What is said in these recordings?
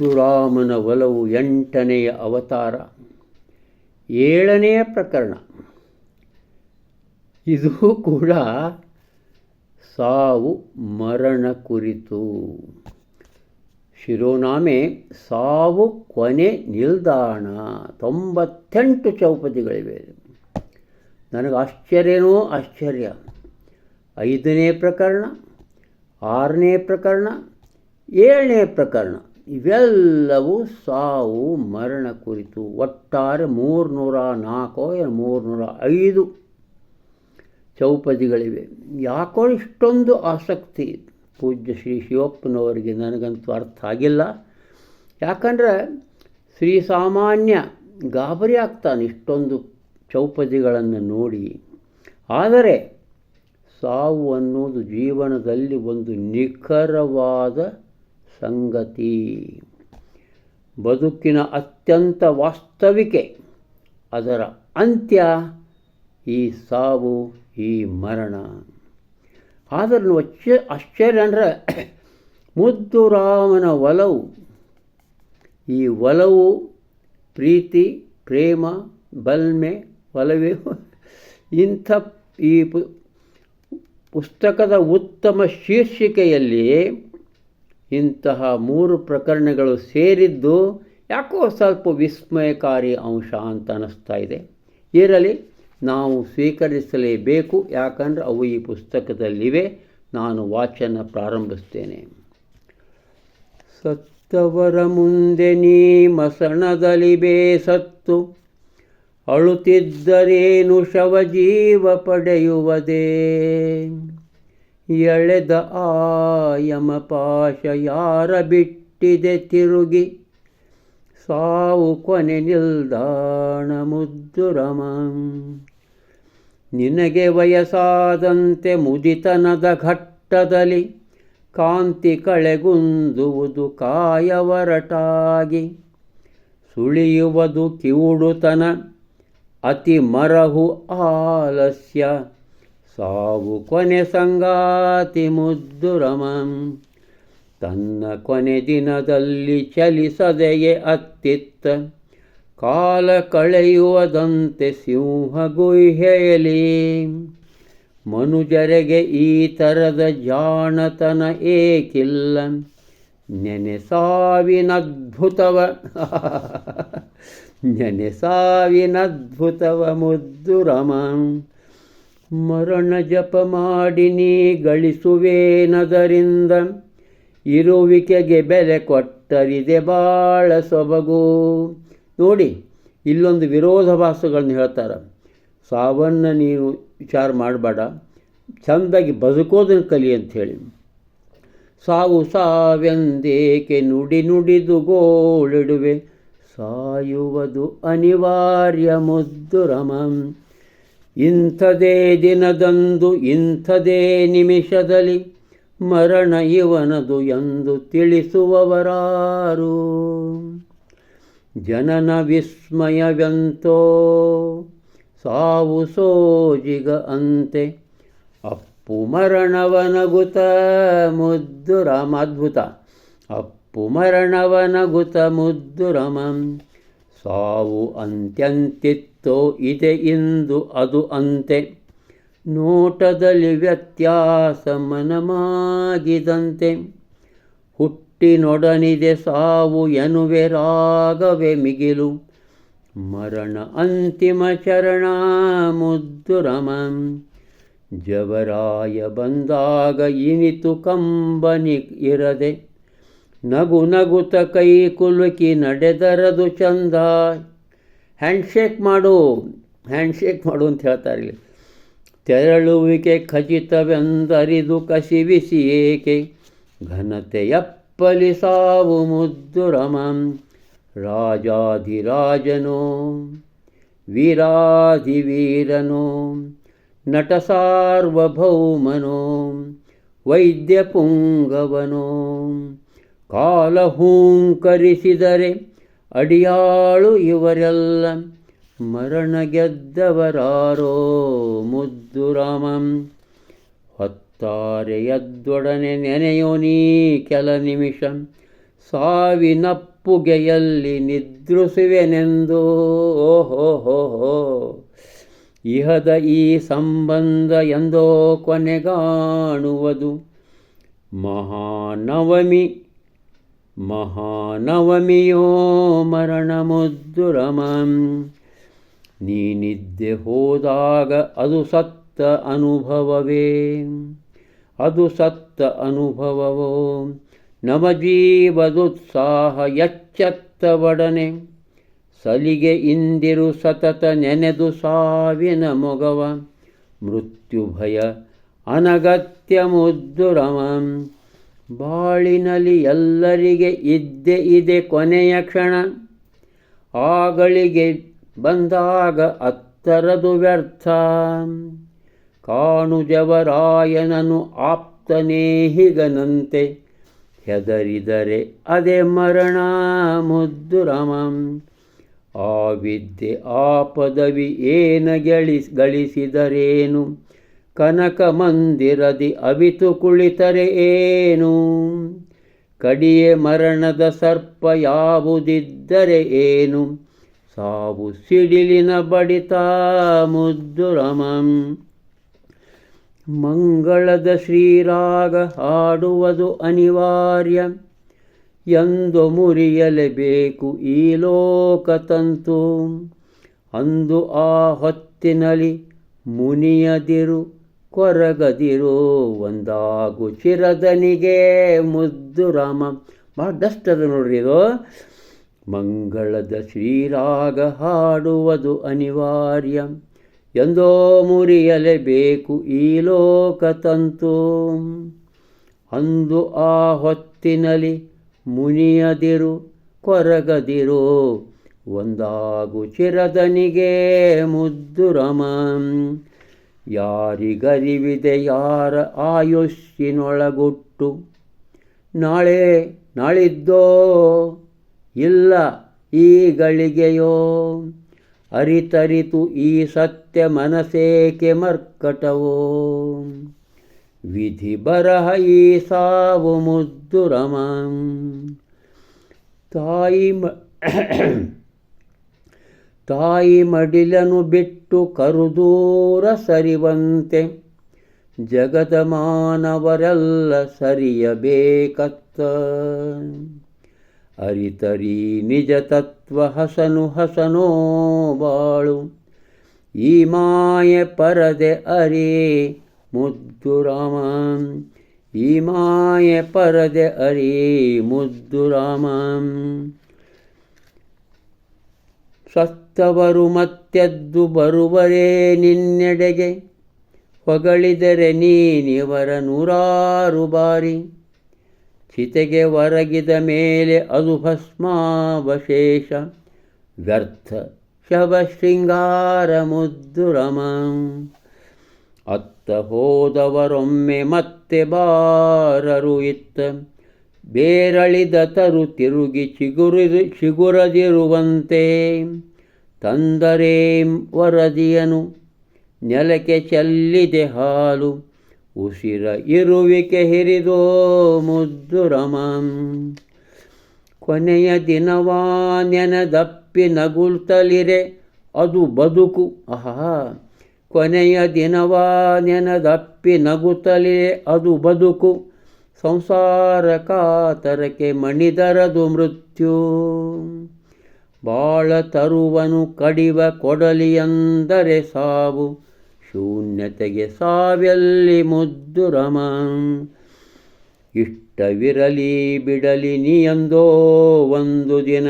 ಮುದ್ದುರಾಮನ ಒಲವು ಎಂಟನೆಯ ಅವತಾರ. ಏಳನೆಯ ಪ್ರಕರಣ. ಇದು ಕೂಡ ಸಾವು, ಮರಣ ಕುರಿತು. ಶಿರೋನಾಮೆ, ಸಾವು, ಕೊನೆ, ನಿಲ್ದಾಣ, ತೊಂಬತ್ತೆಂಟು ಚೌಪದಿಗಳಿವೆ ನನಗೆ ಆಶ್ಚರ್ಯನೋ ಆಶ್ಚರ್ಯ. ಐದನೇ ಪ್ರಕರಣ, ಆರನೇ ಪ್ರಕರಣ, ಏಳನೇ ಪ್ರಕರಣ. ಇವೆಲ್ಲವೂ ಸಾವು, ಮರಣ ಕುರಿತು. ಒಟ್ಟಾರೆ ಮೂರುನೂರ ನಾಲ್ಕೋ ಮೂರುನೂರ ಐದು ಚೌಪದಿಗಳಿವೆ. ಯಾಕೋ ಇಷ್ಟೊಂದು ಆಸಕ್ತಿ. ಪೂಜ್ಯ ಶ್ರೀ ಶಿವಪ್ಪನವರಿಗೆ ನನಗಂತೂ ಅರ್ಥ ಆಗಿಲ್ಲ. ಯಾಕಂದರೆ ಶ್ರೀ ಸಾಮಾನ್ಯ ಗಾಬರಿ ಆಗ್ತಾನೆ ಇಷ್ಟೊಂದು ಚೌಪದಿಗಳನ್ನು ನೋಡಿ. ಆದರೆ ಸಾವು ಅನ್ನೋದು ಜೀವನದಲ್ಲಿ ಒಂದು ನಿಖರವಾದ ಸಂಗತಿ. ಬದುಕಿನ ಅತ್ಯಂತ ವಾಸ್ತವಿಕೆ, ಅದರ ಅಂತ್ಯ ಈ ಸಾವು, ಈ ಮರಣ. ಆದ್ರೂ ಅಚ್ಚ, ಆಶ್ಚರ್ಯ ಅಂದರೆ ಮುದ್ದು ರಾಮನ ಒಲವು. ಈ ಒಲವು, ಪ್ರೀತಿ, ಪ್ರೇಮ, ಬಲ್ಮೆ, ಒಲವೇ ಇಂಥ ಈ ಪುಸ್ತಕದ ಉತ್ತಮ ಶೀರ್ಷಿಕೆಯಲ್ಲಿ ಇಂತಹ ಮೂರು ಪ್ರಕರಣಗಳು ಸೇರಿದ್ದು ಯಾಕೋ ಸ್ವಲ್ಪ ವಿಸ್ಮಯಕಾರಿ ಅಂಶ ಅಂತ ಅನ್ನಿಸ್ತಾ ಇದೆ. ಇರಲಿ, ನಾವು ಸ್ವೀಕರಿಸಲೇಬೇಕು, ಯಾಕಂದರೆ ಅವು ಈ ಪುಸ್ತಕದಲ್ಲಿವೆ. ನಾನು ವಾಚನ ಪ್ರಾರಂಭಿಸ್ತೇನೆ. ಸತ್ತವರ ಮುಂದೆ ನೀ ಮಸಣದಲ್ಲಿ ಬೇಸತ್ತು, ಅಳುತ್ತಿದ್ದರೇನು ಶವ ಜೀವ ಪಡೆಯುವುದೇ? ಎಳೆದ ಆಯಮ ಪಾಶ ಯಾರ ಬಿಟ್ಟಿದೆ ತಿರುಗಿ? ಸಾವು ಕೊನೆ ನಿಲ್ದಾಣ ಮುದ್ದುರಮ ನಿನಗೆ ವಯಸ್ಸಾದಂತೆ ಮುದಿತನದ ಘಟ್ಟದಲ್ಲಿ ಕಾಂತಿ ಕಳೆಗುಂದುವುದು ಕಾಯವರಟಾಗಿ. ಸುಳಿಯುವುದು ಕಿವುಡುತನ, ಅತಿ ಮರಹು ಆಲಸ್ಯ. ಸಾವು ಕೊನೆ ಸಂಗಾತಿ ಮುದ್ದುರಮಂ ತನ್ನ ಕೊನೆ ದಿನದಲ್ಲಿ ಚಲಿಸದೆಯೇ ಅತ್ತಿತ್ತ. ಕಾಲ ಕಳೆಯುವದಂತೆ ಸಿಂಹ ಗುಹೆಯಲಿ ಮನುಜರಿಗೆ ಈ ಥರದ ಜಾಣತನ ಏಕಿಲ್ಲ. ನೆನೆ ಸಾವಿನದ್ಭುತವ. ನೆನೆ ಸಾವಿನದ್ಭುತವ ಮುದ್ದುರಮ ಮರಣ ಜಪ ಮಾಡಿ ನೀ ಗಳಿಸುವೇನದರಿಂದ ಇರುವಿಕೆಗೆ ಬೆಲೆ ಕೊಟ್ಟರಿದೆ ಬಾಳ ಸೊಬಗು. ನೋಡಿ, ಇಲ್ಲೊಂದು ವಿರೋಧಾಭಾಸಗಳನ್ನು ಹೇಳ್ತಾರೆ. ಸಾವನ್ನು ನೀನು ವಿಚಾರ ಮಾಡಬೇಡ, ಚೆಂದಾಗಿ ಬದುಕೋದನ್ನು ಕಲಿ ಅಂಥೇಳಿ ಸಾವು ಸಾವೆಂದೇಕೆ ನುಡಿ ನುಡಿದು ಗೋಳಿಡುವೆ, ಸಾಯುವುದು ಅನಿವಾರ್ಯ ಮುದ್ದುರಮಂ ಇಂಥದೇ ದಿನದಂದು, ಇಂಥದೇ ನಿಮಿಷದಲ್ಲಿ ಮರಣ ಇವನದು ಎಂದು ತಿಳಿಸುವವರಾರು. ಜನನ ವಿಸ್ಮಯವೆಂತೋ, ಸಾವು ಸೋಜಿಗ ಅಂತೆ. ಅಪ್ಪು ಮರಣವನಗುತ ಮುದ್ದು ರಾಮ ಅದ್ಭುತ. ಅಪ್ಪು ಮರಣವನಗುತ ಮುದ್ದು ರಮಂ ಸಾವು ಅಂತ್ಯಂತಿತ್ತೋ. ಇದೆ ಇಂದು ಅದು ಅಂತೆ. ನೋಟದಲ್ಲಿ ವ್ಯತ್ಯಾಸ ಮನಮಾಗಿದಂತೆ. ಹುಟ್ಟಿನೊಡನಿದೆ ಸಾವು ಎನ್ನುವೆ ರಾಗವೆ ಮಿಗಿಲು. ಮರಣ ಅಂತಿಮ ಚರಣ ಮುದ್ದು ರಮಂ. ಜವರಾಯ ಬಂದಾಗ ಇನಿತು ಕಂಬನಿ ಇರದೆ. ನಗು ನಗುತ ಕೈ ಕುಲುಕಿ ನಡೆದರದು ಚಂದ. ಹ್ಯಾಂಡ್ಶೇಕ್ ಮಾಡು. ಹ್ಯಾಂಡ್ಶೇಕ್ ಮಾಡು ಅಂತ ಹೇಳ್ತಾರೆ ಇಲ್ಲಿ. ತೆರಳುವಿಕೆ ಖಚಿತವೆಂದರಿದು ಕಸಿವಿಸಿ ಏಕೆ? ಘನತೆಯಪ್ಪಲಿ ಸಾವು ಮುದ್ದು ರಮಂ. ರಾಜಾಧಿರಾಜನೋ. ವೀರಾಧಿವೀರನೋ. ನಟ ವೈದ್ಯ ಪುಂಗವನೋ ಕಾಲ ಹೂಂಕರಿಸಿದರೆ ಅಡಿಯಾಳು ಇವರೆಲ್ಲ ಮರಣ ಗೆದ್ದವರಾರೋ ಮುದ್ದು ರಾಮಂ. ಹೊತ್ತಾರೆ ಎದ್ದೊಡನೆ ನೆನೆಯೋ ನೀ ಕೆಲ ನಿಮಿಷ. ಸಾವಿನಪ್ಪುಗೆಯಲ್ಲಿ ನಿದ್ರಿಸುವೆನೆಂದು. ಓಹೋ ಇಹದ ಈ ಸಂಬಂಧ ಎಂದೋ ಕೊನೆಗಾಣುವುದು. ಮಹಾನವಮಿ ಮಹಾನವಮಿಯೋ ಮರಣ ಮುದ್ದುರಮಂ ನೀನಿದ್ದೆ ಹೋದಾಗ ಅದು ಸತ್ತ ಅನುಭವವೇ. ಅದು ಸತ್ತ ಅನುಭವವೋ. ನವಜೀವದುತ್ಸಾಹ ಎಚ್ಚತ್ತವಡನೆ. ಸಲಿಗೆ ಇಂದಿರು ಸತತ ನೆನೆದು ಸಾವಿನ ಮೊಗವ. ಮೃತ್ಯುಭಯ ಅನಗತ್ಯ ಮುದ್ದುರಮಂ. ಬಾಳಿನಲ್ಲಿ ಎಲ್ಲರಿಗೆ ಇದ್ದೆ ಇದೆ ಕೊನೆಯ ಕ್ಷಣ. ಆಗಳಿಗೆ ಬಂದಾಗ ಅತ್ತರದು ವ್ಯರ್ಥ. ಕಾಣುಜವರಾಯನನು ಆಪ್ತನೇಹಿಗನಂತೆ ಹೆದರಿದರೆ ಅದೇ ಮರಣ ಮುದ್ದುರಮಂ ಆ ವಿದ್ಯೆ ಆ ಪದವಿ ಏನ ಗಳಿಸ್ ಗಳಿಸಿದರೇನು? ಕನಕ ಮಂದಿರದಿ ಅವಿತು ಕುಳಿತರೆ ಏನು? ಕಡಿಯೆ ಮರಣದ ಸರ್ಪ ಯಾವುದಿದ್ದರೆ ಏನು? ಸಾವು ಸಿಡಿಲಿನ ಬಡಿತ ಮುದ್ದುರಮಂ ಮಂಗಳದ ಶ್ರೀರಾಗ ಹಾಡುವುದು ಅನಿವಾರ್ಯ. ಎಂದು ಮುರಿಯಲೇಬೇಕು ಈ ಲೋಕತಂತು. ಅಂದು ಆ ಹೊತ್ತಿನಲ್ಲಿ ಮುನಿಯದಿರು ಕೊರಗದಿರು ಒಂದಾಗು ಚಿರದನಿಗೆ ಮುದ್ದು ರಾಮ. ಭಾಳ ದಷ್ಟದ ನೋಡ್ರಿ ಇದು. ಮಂಗಳದ ಶ್ರೀರಾಗ ಹಾಡುವುದು ಅನಿವಾರ್ಯ. ಎಂದೋ ಮುರಿಯಲೇಬೇಕು ಈ ಲೋಕ ತಂತು ಅಂದು ಆ ಹೊತ್ತಿನಲ್ಲಿ ಮುನಿಯದಿರು, ಕೊರಗದಿರು. ಒಂದಾಗು ಚಿರದನಿಗೆ ಮುದ್ದು ರಮಂ. ಯಾರಿಗರಿವಿದೆ ಯಾರ ಆಯುಷ್ಯನೊಳಗುಟ್ಟು ನಾಳೆ ನಾಳಿದ್ದೋ ಇಲ್ಲ ಈ ಗಳಿಗೆಯೋ ಅರಿತರಿತು ಈ ಸತ್ಯ ಮನಸೇಕೆ ಮರ್ಕಟವೋ? ವಿಧಿ ಬರಹ ಈ ಸಾವು ಮುದ್ದು ರಮಂ. ತಾಯಿ ಮ ತಾಯಿ ಮಡಿಲನು ಬಿಟ್ಟು ಕರುದೂರ ಸರಿವಂತೆ. ಜಗದ ಮಾನವರೆಲ್ಲ ಸರಿಯಬೇಕತ್ತ. ಅರಿತರಿ ನಿಜ ತತ್ವ ಹಸನು ಹಸನೋ ಬಾಳು. ಈ ಮಾಯೆ ಪರದೆ ಅರೇ ಮುದ್ದು ರಾಮ. ಈ ಮಾಯೆ ಪರದೆ ಅರೇ ಮುದ್ದು ರಾಮಂ. ಸತ್ತವರು ಮತ್ತೆದ್ದು ಬರುವರೇ ನಿನ್ನೆಡೆಗೆ. ಹೊಗಳಿದರೆ ನೀನಿವರ ನೂರಾರು ಬಾರಿ. ಚಿತೆಗೆ ಒರಗಿದ ಮೇಲೆ ಅದು ಭಸ್ಮಾವಶೇಷ. ವ್ಯರ್ಥ ಶವ ಶೃಂಗಾರ ಮುದ್ದು ರಮಂ. ಅತ್ತ ಹೋದವರೊಮ್ಮೆ ಮತ್ತೆ ಬಾರರು ಇತ್ತ. ಬೇರಳಿದ ತರು ತಿರುಗಿ ಚಿಗುರಿದು ಚಿಗುರದಿರುವಂತೆ. ತಂದರೇಂ ವರದಿಯನು? ನೆಲಕ್ಕೆ ಚೆಲ್ಲಿದೆ ಹಾಲು, ಉಸಿರ ಇರುವಿಕೆ ಹಿರಿದೋ ಮುದ್ದುರಮಂ. ಕೊನೆಯ ದಿನವಾ ನೆನದಪ್ಪಿ ನಗುಲ್ತಲಿರೆ ಅದು ಬದುಕು. ಆಹಾ, ಕೊನೆಯ ದಿನವಾ ನೆನದಪ್ಪಿ ನಗುತ್ತಲಿರೆ, ಅದು ಬದುಕು. ಸಂಸಾರ ಕಾತರಕ್ಕೆ ಮಣಿದರದು ಮೃತ್ಯು. ಬಾಳ ತರುವನು ಕಡಿವ ಕೊಡಲಿಯಂದರೆ ಸಾವು. ಶೂನ್ಯತೆಗೆ ಸಾವೆಲ್ಲಿ ಮುದ್ದು ರಮ. ಇಷ್ಟವಿರಲಿ ಬಿಡಲಿ ನೀಯಂದೋ ಒಂದು ದಿನ.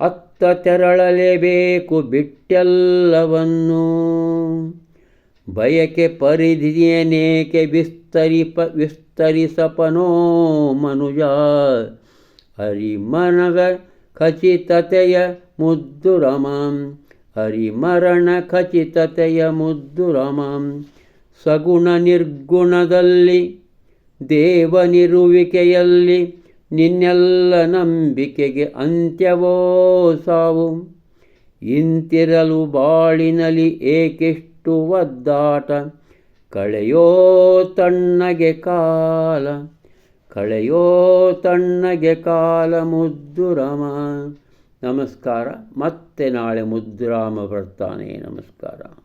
ಅತ್ತ ತೆರಳಲೇಬೇಕು ಬಿಟ್ಟೆಲ್ಲವನ್ನು. ಬಯಕೆ ಪರಿಧಿಯನೇಕೆ ವಿಸ್ತರಿಪ, ವಿಸ್ತರಿಸಪನೋ ಮನುಜ. ಹರಿಮನದ ಖಚಿತತೆಯ ಮುದ್ದು ರಮಂ. ಹರಿಮರಣ ಖಚಿತತೆಯ ಮುದ್ದು ರಮಂ. ಸಗುಣ ನಿರ್ಗುಣದಲ್ಲಿ ದೇವನಿರುವಿಕೆಯಲ್ಲಿ ನಿನ್ನೆಲ್ಲ ನಂಬಿಕೆಗೆ ಅಂತ್ಯವೋ ಸಾವು. ಇಂತಿರಲು ಬಾಳಿನಲಿ ಏಕೆಷ್ಟು ಒದ್ದಾಟ, ಕಳೆಯೋ ತಣ್ಣಗೆ ಕಾಲ. ಕಳೆಯೋ ತಣ್ಣಗೆ ಕಾಲ ಮುದ್ದುರಾಮ ನಮಸ್ಕಾರ. ಮತ್ತೆ ನಾಳೆ ಮುದ್ದುರಾಮ ಬರ್ತಾನೆ. ನಮಸ್ಕಾರ.